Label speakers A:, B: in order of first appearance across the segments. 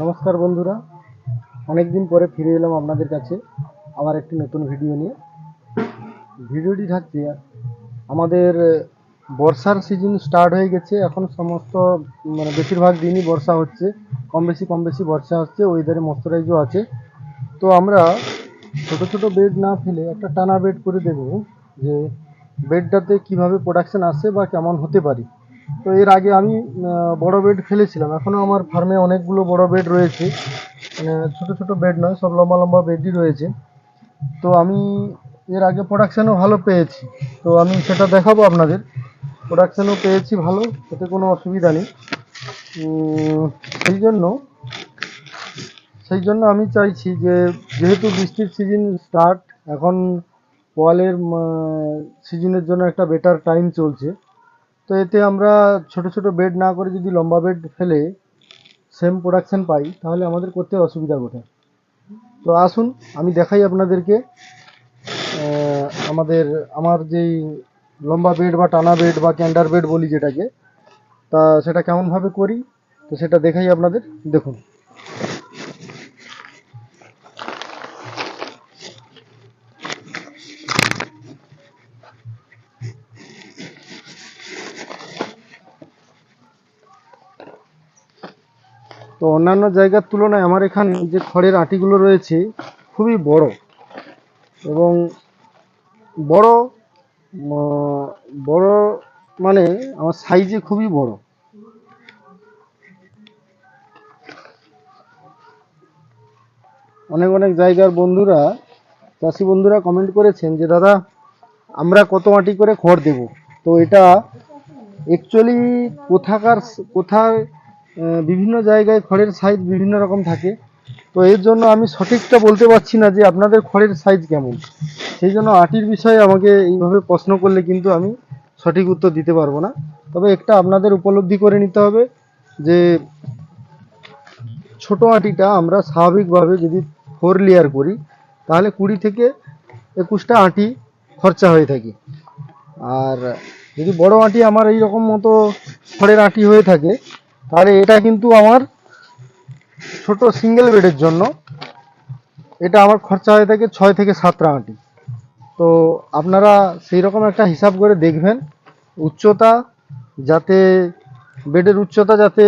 A: নমস্কার বন্ধুরা। অনেক দিন পরে ফিরে এলাম আপনাদের কাছে আবার একটি নতুন ভিডিও নিয়ে। ভিডিওটি থাকছে, আমাদের বর্ষার সিজন স্টার্ট হয়ে গেছে। এখন সমস্ত মানে বেশিরভাগ দিনই বর্ষা হচ্ছে। কম বেশি কম বেশি বর্ষা হচ্ছে ওয়েদারে ময়শ্চারাইজও আছে। তো আমরা ছোট ছোট বেড না ফেলে একটা টানা বেড করে দেব যে বেডটাতে কীভাবে প্রোডাকশান আসে বা কেমন হতে পারি। তো এর আগে আমি বড় বেড ফেলেছিলাম। এখনও আমার ফার্মে অনেকগুলো বড় বেড রয়েছে। ছোট ছোট বেড নয়, সব লম্বা লম্বা বেডই রয়েছে। তো আমি এর আগে প্রোডাকশানও ভালো পেয়েছি। তো আমি সেটা দেখাবো আপনাদের। প্রোডাকশানও পেয়েছি ভালো, এতে কোনো অসুবিধা নেই। সেই জন্য সেই জন্য আমি চাইছি যে, যেহেতু বৃষ্টির সিজন স্টার্ট এখন পোয়ালের সিজনের জন্য একটা বেটার টাইম চলছে। তো এতে আমরা ছোট ছোট বেড না করে যদি লম্বা বেড ফেলে সেম প্রোডাকশান পাই, তাহলে আমাদের করতে অসুবিধা কোথায়? তো আসুন, আমি দেখাই আপনাদেরকে আমাদের, আমার যেই লম্বা বেড বা টানা বেড বা ক্যান্ডার বেড বলি যেটাকে, তা সেটা কেমনভাবে করি, তো সেটা দেখাই আপনাদের, দেখুন। তো অন্যান্য জায়গার তুলনায় আমার এখানে যে খড়ের আটিগুলো রয়েছে খুবই বড় এবং বড় বড় মানে আমার সাইজে খুবই বড়। অনেক অনেক জায়গার বন্ধুরা, চাষি বন্ধুরা কমেন্ট করেছেন যে, দাদা, আমরা কত মাটি করে খড় দেব? তো এটা অ্যাকচুয়ালি কোথাকার, কোথায় বিভিন্ন জায়গায় খড়ের সাইজ বিভিন্ন রকম থাকে। তো এর জন্য আমি সঠিকটা বলতে পারছি না যে আপনাদের খড়ের সাইজ কেমন। সেই জন্য আটির বিষয়ে আমাকে এইভাবে প্রশ্ন করলে কিন্তু আমি সঠিক উত্তর দিতে পারব না। তবে একটা আপনাদের উপলব্ধি করে নিতে হবে যে ছোট আটিটা আমরা স্বাভাবিকভাবে যদি ফোর লেয়ার করি, তাহলে কুড়ি থেকে একুশটা আটি খরচা হয়ে থাকে। আর যদি বড় আটি আমার এই রকম মতো খড়ের আটি হয়ে থাকে তাহলে এটা কিন্তু আমার ছোট সিঙ্গেল বেডের জন্য। এটা আমার খরচা হয়ে থাকে ছয় থেকে সাতটা আটি তো আপনারা সেই রকম একটা হিসাব করে দেখবেন। উচ্চতা যাতে, বেডের উচ্চতা যাতে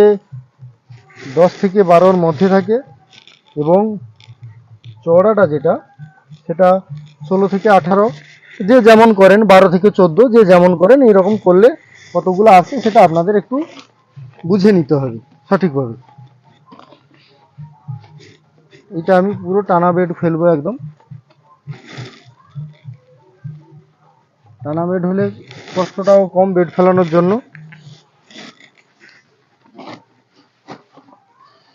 A: দশ থেকে বারোর মধ্যে থাকে এবং চওড়াটা যেটা, সেটা ষোলো থেকে আঠারো, যে যেমন করেন, বারো থেকে চোদ্দ, যে যেমন করেন এরকম করলে কতগুলো আসে সেটা আপনাদের একটু বুঝে নিতে হবে, সঠিকভাবে। এটা আমি পুরো টানা বেড ফেলব একদম। টানা বেড হলে কষ্টটাও কম বেড ফেলানোর জন্য।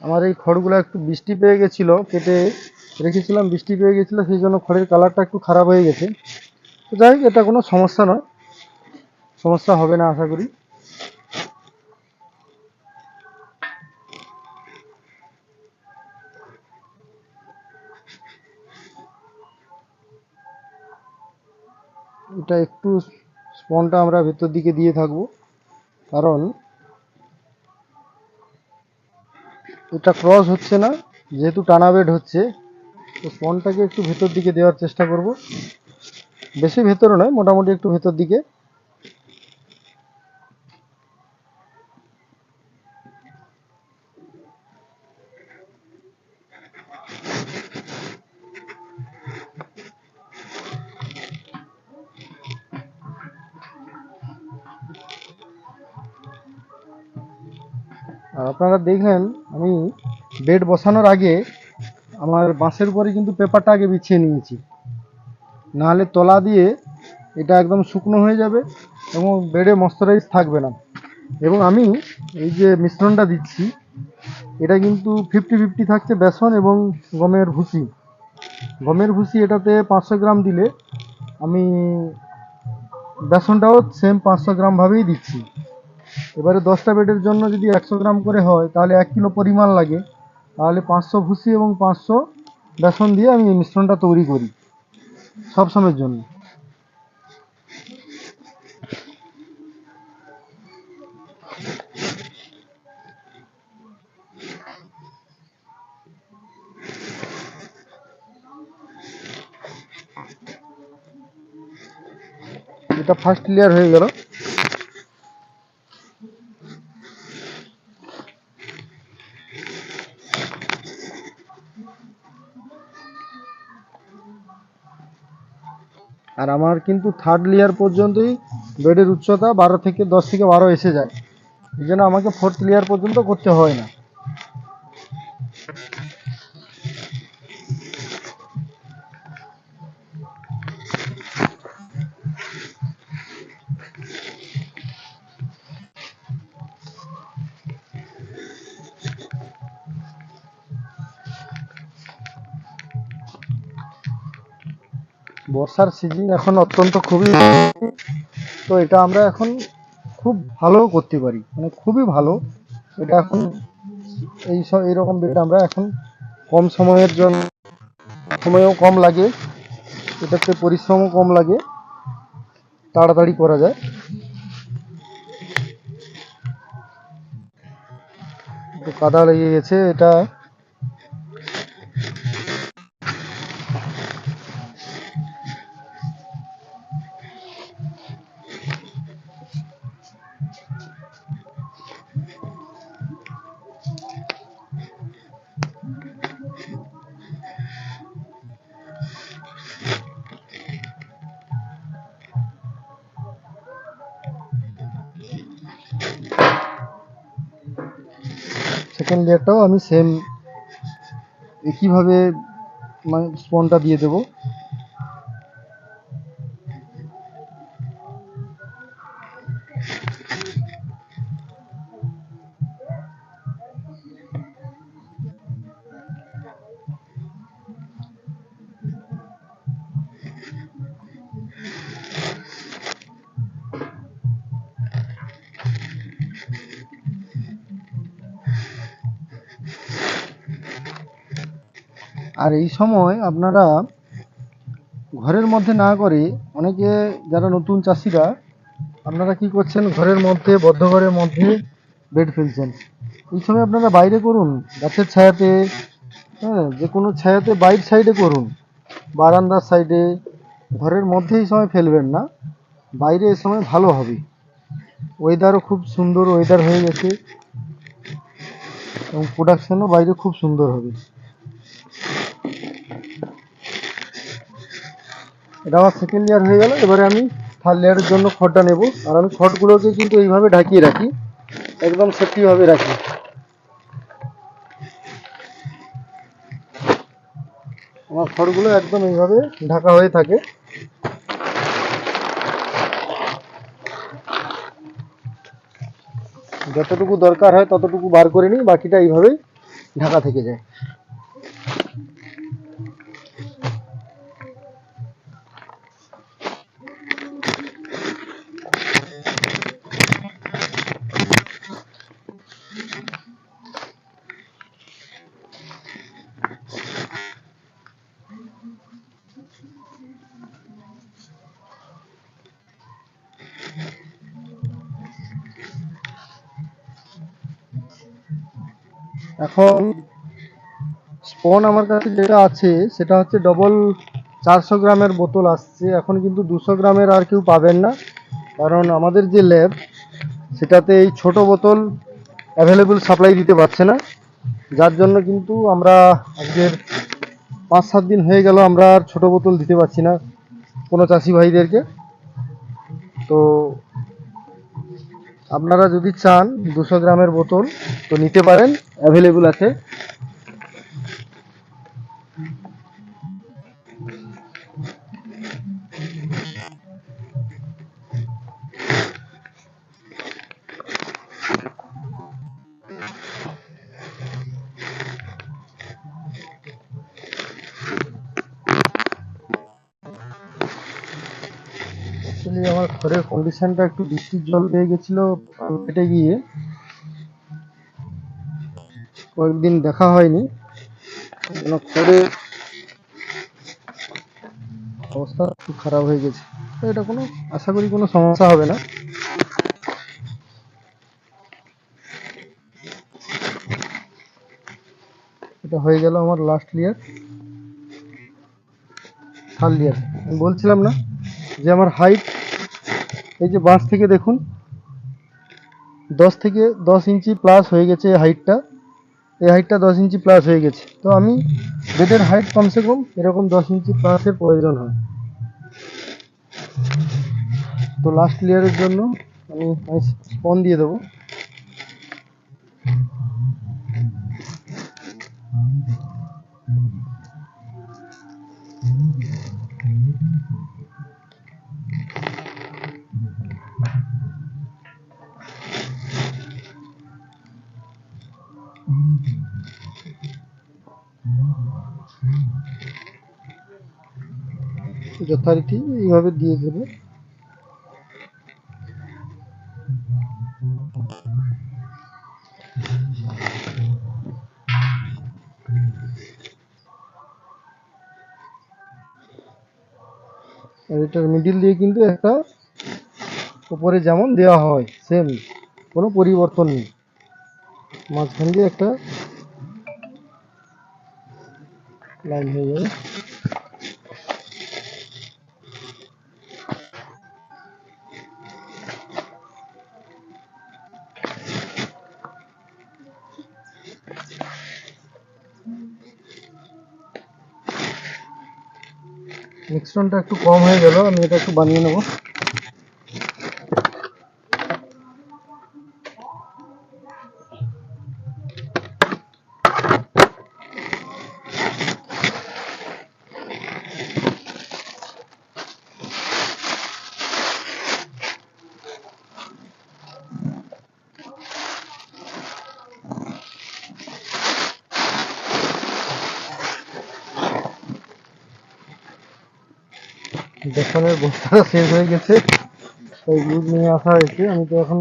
A: আমার এই খড়গুলো একটু বৃষ্টি পেয়ে গেছিল, কেটে রেখেছিলাম, বৃষ্টি পেয়ে গেছিল, সেই জন্য খড়ের কালারটা একটু খারাপ হয়ে গেছে। তো যাই হোক, এটা কোনো সমস্যা নয়। সমস্যা হবে না, আশা করি। এটা একটু স্পনটা আমরা ভেতর দিকে দিয়ে থাকব। কারণ এটা ক্রস হচ্ছে না, যেহেতু টানা বেড হচ্ছে, তো স্পনটাকে একটু ভেতর দিকে দেওয়ার চেষ্টা করব। বেশি ভেতরও নয়, মোটামুটি একটু ভেতর দিকে। আর আপনারা দেখলেন, আমি বেড বসানোর আগে আমার বাঁশের উপরে কিন্তু পেপারটা আগে বিছিয়ে নিয়েছি। নাহলে তলা দিয়ে এটা একদম শুকনো হয়ে যাবে এবং বেডে ময়শ্চারাইজ থাকবে না। এবং আমি এই যে মিশ্রণটা দিচ্ছি, এটা কিন্তু ফিফটি ফিফটি থাকছে বেসন এবং গমের ভুসি। গমের ভুসি এটাতে পাঁচশো গ্রাম দিলে আমি বেসনটাও সেম পাঁচশো গ্রামভাবেই দিচ্ছি। এবারে দশটা বেডের জন্য যদি একশো গ্রাম করে হয়, তাহলে এক কিলো পরিমাণ লাগে। তাহলে পাঁচশো ভুসি এবং পাঁচশো বেসন দিয়ে আমি এই মিশ্রণটা তৈরি করি, সব সময়ের জন্য। এটা ফার্স্ট লেয়ার হয়ে গেল। আর আমার কিন্তু থার্ড লেয়ার পর্যন্তই বেডের উচ্চতা বারো থেকে দশ থেকে বারো এসে যায়। এই জন্য আমাকে ফোর্থ লেয়ার পর্যন্ত করতে হয় না। বর্ষার সিজন এখন অত্যন্ত খুবই তো এটা আমরা এখন খুব ভালো করতে পারি মানে খুবই ভালো। এটা এখন এই সব এইরকম বেড আমরা এখন কম সময়ের জন্য, সময়ও কম লাগে এটাতে পরিশ্রমও কম লাগে, তাড়াতাড়ি করা যায়। কাদা লেগে গেছে, এটা সেকেন্ড লেয়ারটাও আমি সেম একইভাবে মানে স্পনটা দিয়ে দেবো। আর এই সময় আপনারা ঘরের মধ্যে না করে অনেকে যারা নতুন চাষিরা, আপনারা কি করছেন? ঘরের মধ্যে, বদ্ধ ঘরের মধ্যে বেড ফেলছেন। এই সময় আপনারা বাইরে করুন, গাছের ছায়াতে হ্যাঁ যে কোনো ছায়াতে, বাইর সাইডে করুন। বারান্দার সাইডে, ঘরের মধ্যে এই সময় ফেলবেন না। বাইরে এ সময় ভালো হবে। ওয়েদারও খুব সুন্দর, ওয়েদার হয়ে গেছে। এবং প্রোডাকশানও বাইরে খুব সুন্দর হবে। এটা আমার সেকেন্ড লেয়ার হয়ে গেল, এবারে আমি থার্ড লেয়ারের জন্য খড়টা নেব। আর আমি খড়গুলোকে কিন্তু এইভাবে ঢাকিয়ে রাখি, একদম সেফটিভাবে রাখি। আমার খড়গুলো একদম এইভাবে ঢাকা হয়ে থাকে। যতটুকু দরকার হয় ততটুকু বার করে নিই, বাকিটা এইভাবেই ঢাকা থেকে যায়। এখন স্পন আমার কাছে যেটা আছে, সেটা হচ্ছে ডবল চারশো গ্রামের বোতল আসছে। এখন কিন্তু দুশো গ্রামের আর কেউ পাবেন না। কারণ আমাদের যে ল্যাব সেটাতে এই ছোট বোতল অ্যাভেলেবল সাপ্লাই দিতে পারছে না। যার জন্য কিন্তু আমরা আজকের পাঁচ সাত দিন হয়ে গেল আমরা আর ছোট বোতল দিতে পারছি না কোনো চাষি ভাইদেরকে। তো আপনারা যদি চান দুশো গ্রামের বোতল তো নিতে পারেন। অ্যাভেলেবল আছে। ঘরের কন্ডিশনটা একটু বৃষ্টির জল পেয়ে গেছিল কেটে গিয়ে। কয়েকদিন দেখা হয়নি। ঘরের অবস্থা খুব খারাপ হয়ে গেছে। তো এটা কোনো আশা করি কোনো সমস্যা হবে না। এটা হয়ে গেল আমার লাস্ট লেয়ার থার্ড আমি বলছিলাম না যে আমার হাইট এই যে বাঁশ থেকে দেখুন, দশ থেকে দশ ইঞ্চি প্লাস হয়ে গেছে হাইটটা এই হাইটটা দশ ইঞ্চি প্লাস হয়ে গেছে। তো আমি বেডের হাইট কমসে কম এরকম দশ ইঞ্চি প্লাসের প্রয়োজন হয়। তো লাস্ট লেয়ারের জন্য আমি স্পন দিয়ে দেবো। যথারীতি এইভাবে দিয়ে দেবো। এটার মিডিল দিয়ে কিন্তু একটা উপরে যেমন দেওয়া হয় সেম কোনো পরিবর্তন নেই। মাঝখান দিয়ে একটা লাইন হয়ে যাবে। মিক্সনটা একটু কম হয়ে গেল, আমি এটা একটু বানিয়ে নেব। বেসনের বস্তাটা শেষ হয়ে গেছে। দুধ নিয়ে আসা হয়েছে। আমি তো এখন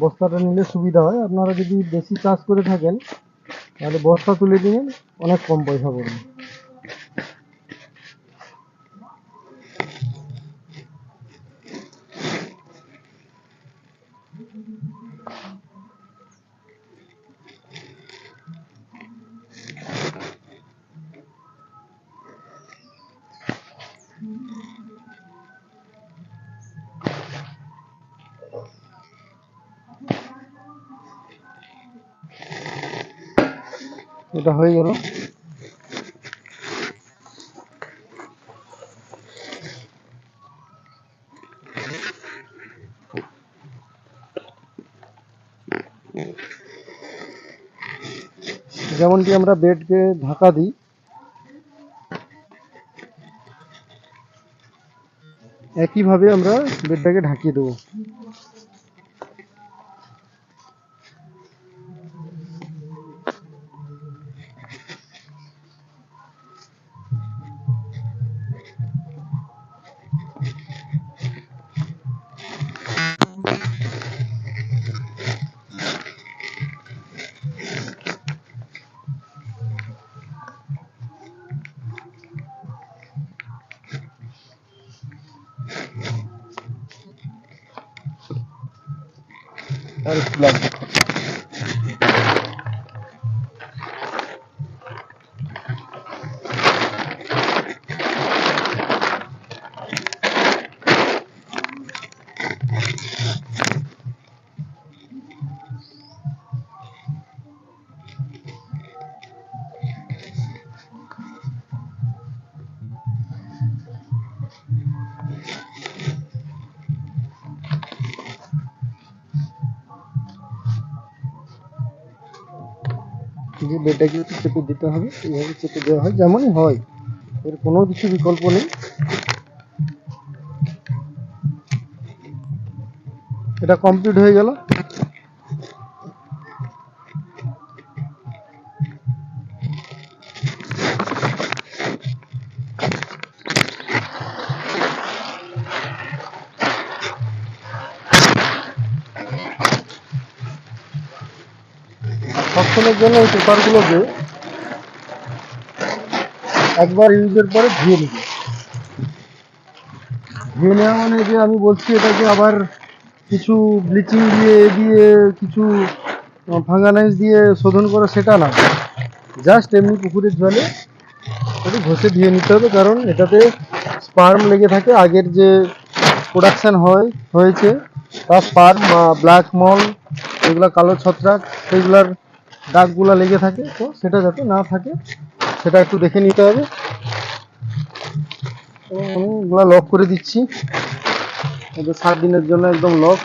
A: বস্তাটা নিলে সুবিধা হয়। আপনারা যদি বেশি চাষ করে থাকেন, তাহলে বস্তা তুলে দিবেন অনেক কম পয়সা পড়বে। এটা হয়ে গেল। যেমনটি আমরা বেডকে ঢাকা দিই একইভাবে আমরা বেডটাকে ঢাকিয়ে দেবো। আর যে বেডটাকে একটু চেপে দিতে হবে, এইভাবে চেপে দেওয়া হয়, যেমনই হয়। এর কোনো কিছু বিকল্প নেই। এটা কমপ্লিট হয়ে গেল। সবসময়ের জন্য এই পেপারগুলোকে একবার ইউজের পরে ধুয়ে নিবি। ধুয়ে নেওয়া মানে যে আমি বলছি, এটাকে আবার কিছু ব্লিচিং দিয়ে দিয়ে কিছু ফাঙ্গানাইজ দিয়ে শোধন করা সেটা না। জাস্ট এমনি পুকুরের জলে একটু ঘষে ধুয়ে নিতে হবে, কারণ এটাতে স্পার্ম লেগে থাকে। আগের যে প্রোডাকশন হয়, হয়েছে বা স্পার্ম ব্ল্যাক মল এগুলা কালো ছত্রাক সেগুলার দাগগুলা লেগে থাকে, তো সেটা যাতে না থাকে, সেটা একটু দেখে নিতে হবে। আমি লক করে দিচ্ছি। সাত দিনের জন্য একদম লক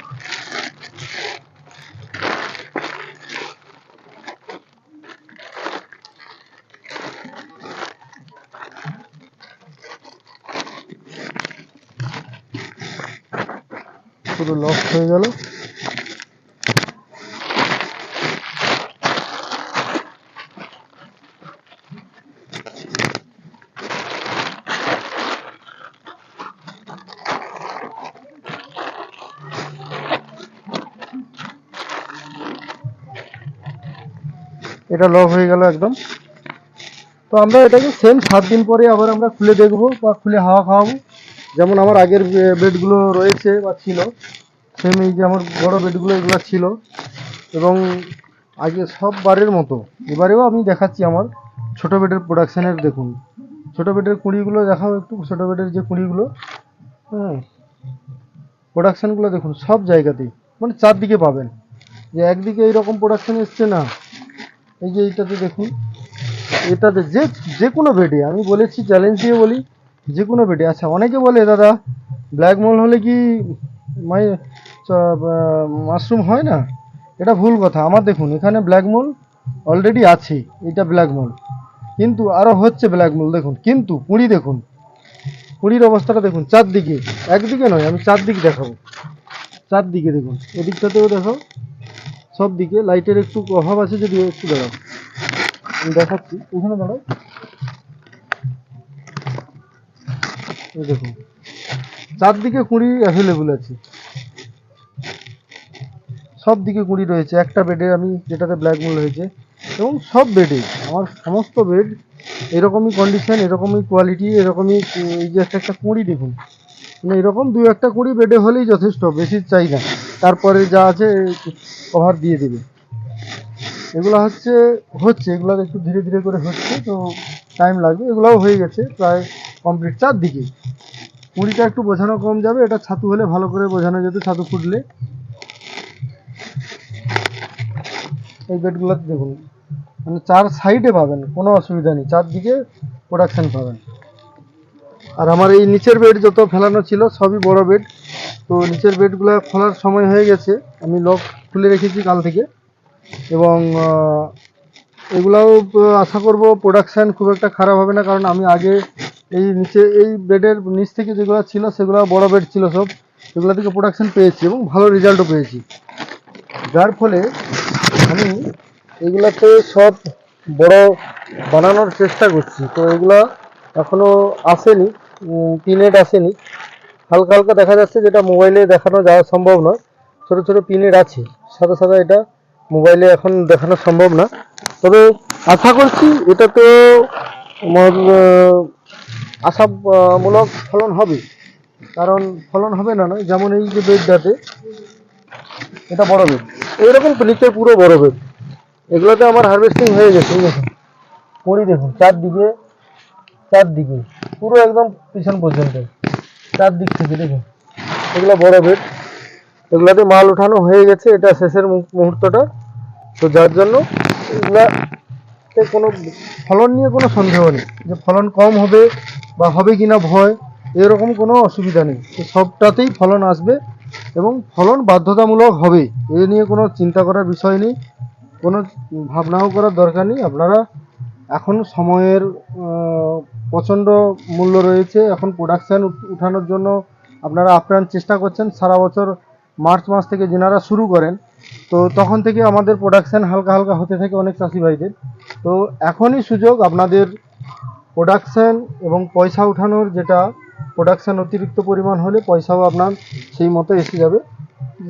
A: পুরো লক হয়ে গেল এটা লক হয়ে গেল একদম। তো আমরা এটাকে সেম সাত দিন পরে আবার আমরা খুলে দেখব বা খুলে হাওয়া খাওয়াবো। যেমন আমার আগের বেডগুলো রয়েছে বা ছিল সেম এই যে আমার বড় বেডগুলো এগুলো ছিল। এবং আগে সব বারের মতো, এবারেও আমি দেখাচ্ছি আমার ছোট বেডের প্রোডাকশানের দেখুন। ছোট বেডের কুঁড়িগুলো দেখাও একটু, ছোট বেডের যে কুঁড়িগুলো হ্যাঁ প্রোডাকশানগুলো দেখুন সব জায়গাতেই মানে চারদিকে পাবেন। যে একদিকে এইরকম প্রোডাকশান এসছে না এই যে এইটাতে দেখুন, এটাতে যে যে কোনো বেডে, আমি বলেছি চ্যালেঞ্জ দিয়ে বলি, যে কোনো বেডে। আচ্ছা অনেকে বলে, দাদা ব্ল্যাক মল হলে কি মাই মাশরুম হয় না? এটা ভুল কথা। আমার দেখুন, এখানে ব্ল্যাক মল অলরেডি আছে, এটা ব্ল্যাক মল কিন্তু আরও হচ্ছে ব্ল্যাক মল দেখুন। কিন্তু কুড়ি দেখুন কুড়ির অবস্থাটা দেখুন, চারদিকে। একদিকে নয়, আমি চারদিকে দেখাবো। চারদিকে দেখুন, এদিকটাতেও দেখাও সব দিকে লাইটের একটু অভাব আছে যদি একটু দাঁড়াও। আমি দেখাচ্ছি। এখানে দাঁড়াও। দেখুন চারদিকে কুড়ি অ্যাভেলেবল আছে। সব দিকে কুড়ি রয়েছে। একটা বেডে আমি যেটাতে ব্ল্যাক মোল হয়েছে এবং সব বেডে আমার সমস্ত বেড এরকমই কন্ডিশন এরকমই কোয়ালিটি এরকমই এই যে একটা একটা কুঁড়ি দেখুন। মানে এরকম দু একটা কুড়ি বেডে হলেই যথেষ্ট, বেশি চাই না। তারপরে যা আছে কভার দিয়ে দেবে। এগুলো হচ্ছে হচ্ছে, এগুলো একটু ধীরে ধীরে করে হচ্ছে, তো টাইম লাগবে। এগুলোও হয়ে গেছে প্রায় কমপ্লিট চারদিকে। কুড়িটা একটু বোঝানো কম যাবে, এটা ছাতু হলে ভালো করে বোঝানো যেত, ছাতু ফুটলে। এই বেডগুলোতে দেখুন মানে চার সাইডে পাবেন, কোনো অসুবিধা নেই, চারদিকে প্রোডাকশন পাবেন। আর আমার এই নিচের বেড যত ফেলানো ছিল, সবই বড় বেড তো নিচের বেডগুলো খোলার সময় হয়ে গেছে। আমি লক খুলে রেখেছি কাল থেকে। এবং এগুলাও আশা করব প্রোডাকশান খুব একটা খারাপ হবে না, কারণ আমি আগে এই নিচে, এই বেডের নিচ থেকে যেগুলো ছিল সেগুলো বড় বেড ছিল সব। এগুলো থেকে প্রোডাকশান পেয়েছি এবং ভালো রেজাল্টও পেয়েছি। যার ফলে আমি এগুলাতে সব বড় বানানোর চেষ্টা করছি। তো এগুলো এখনও আসেনি। পিনেট আসেনি। হালকা হালকা দেখা যাচ্ছে যেটা মোবাইলে দেখানো যাওয়া সম্ভব নয়। ছোট ছোট পিনেট আছে। সাদা সাদা এটা মোবাইলে এখন দেখানো সম্ভব না। তবে আশা করছি এটাতে আমার আশামূলক ফলন হবে। কারণ ফলন হবে না, নয়, যেমন এই যে বেডটাতে, এটা বড় বেড। এইরকম নিচের পুরো বড় বেড। এগুলোতে আমার হারভেস্টিং হয়ে গেছে, এই দেখুন। পরি দেখুন, চারদিকে চারদিকে, পুরো একদম পিছন পর্যন্ত। চারদিক থেকে দেখুন। এগুলো বড় বেড। এগুলাতে মাল উঠানো হয়ে গেছে। এটা শেষের মুহূর্তটা। তো যার জন্য এগুলাতে কোনো ফলন নিয়ে কোনো সন্দেহ নেই। যে ফলন কম হবে বা হবে কিনা ভয়, এরকম কোনো অসুবিধা নেই। সবটাতেই ফলন আসবে এবং ফলন বাধ্যতামূলক হবে। এ নিয়ে কোনো চিন্তা করার বিষয় নেই। কোনো ভাবনাও করার দরকার নেই। আপনারা এখন সময়ের প্রচণ্ড মূল্য রয়েছে। এখন প্রোডাকশান উঠানোর জন্য আপনারা আপ্রাণ চেষ্টা করছেন। সারা বছর মার্চ মাস থেকে যেনারা শুরু করেন, তো তখন থেকে আমাদের প্রোডাকশান হালকা হালকা হতে থাকে অনেক চাষি ভাইদের। তো এখনই সুযোগ আপনাদের প্রোডাকশান এবং পয়সা উঠানোর যেটা প্রোডাকশান অতিরিক্ত পরিমাণ হলে পয়সাও আপনার সেই মতো এসে যাবে।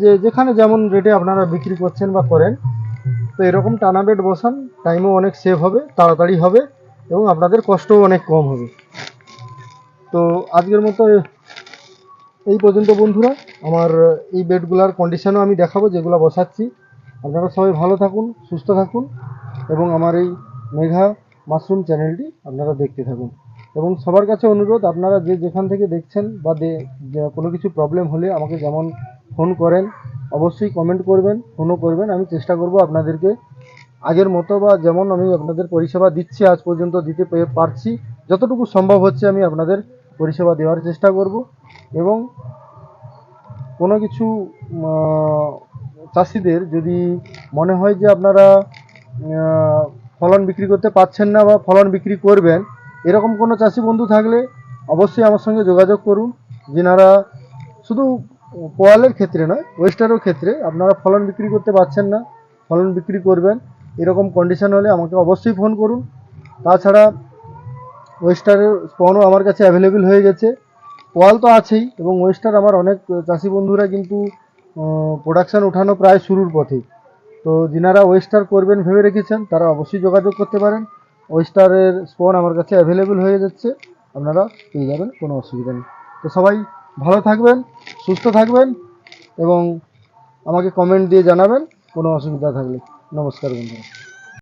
A: যে যেখানে যেমন রেটে আপনারা বিক্রি করছেন বা করেন, তো এরকম টানা বেড বসান টাইমও অনেক সেভ হবে, তাড়াতাড়ি হবে। এবং আপনাদের কষ্টও অনেক কম হবে। তো আজকের মতো এই পর্যন্ত বন্ধুরা, আমার এই বেডগুলার কন্ডিশনও আমি দেখাবো, যেগুলো বসাচ্ছি। আপনারা সবাই ভালো থাকুন, সুস্থ থাকুন, এবং আমার এই মেঘা মাশরুম চ্যানেলটি আপনারা দেখতে থাকুন। এবং সবার কাছে অনুরোধ, আপনারা যে যেখান থেকে দেখছেন বা কোনো কিছু প্রবলেম হলে আমাকে যেমন ফোন করেন, অবশ্যই কমেন্ট করবেন ফোনও করবেন। আমি চেষ্টা করব আপনাদেরকে আগের মতো বা যেমন আমি আপনাদের পরিষেবা দিচ্ছি, আজ পর্যন্ত দিতে পারছি, যতটুকু সম্ভব হচ্ছে আমি আপনাদের পরিষেবা দেওয়ার চেষ্টা করব এবং কোনো কিছু চাষিদের যদি মনে হয় যে আপনারা ফলন বিক্রি করতে পারছেন না বা ফলন বিক্রি করবেন, এরকম কোনো চাষি বন্ধু থাকলে অবশ্যই আমার সঙ্গে যোগাযোগ করুন। যেনারা শুধু পোয়ালের ক্ষেত্রে নয় ওয়েস্টারের ক্ষেত্রে আপনারা ফলন বিক্রি করতে পারছেন না, ফলন বিক্রি করবেন। এরকম কন্ডিশন হলে আমাকে অবশ্যই ফোন করুন। তাছাড়া ওয়েস্টারের স্পনও আমার কাছে অ্যাভেলেবেল হয়ে গেছে। পোয়াল তো আছেই এবং ওয়েস্টার আমার অনেক চাষি বন্ধুরা কিন্তু প্রোডাকশান ওঠানো প্রায় শুরুর পথেই তো যিনারা ওয়েস্টার করবেন ভেবে রেখেছেন, তারা অবশ্যই যোগাযোগ করতে পারেন। ওয়েস্টারের স্পন আমার কাছে অ্যাভেলেবেল হয়ে যাচ্ছে। আপনারা পেয়ে যাবেন, কোনো অসুবিধা নেই। তো সবাই ভালো থাকবেন, সুস্থ থাকবেন এবং আমাকে কমেন্ট দিয়ে জানাবেন, কোনো অসুবিধা থাকলে। নমস্কার বন্ধুরা।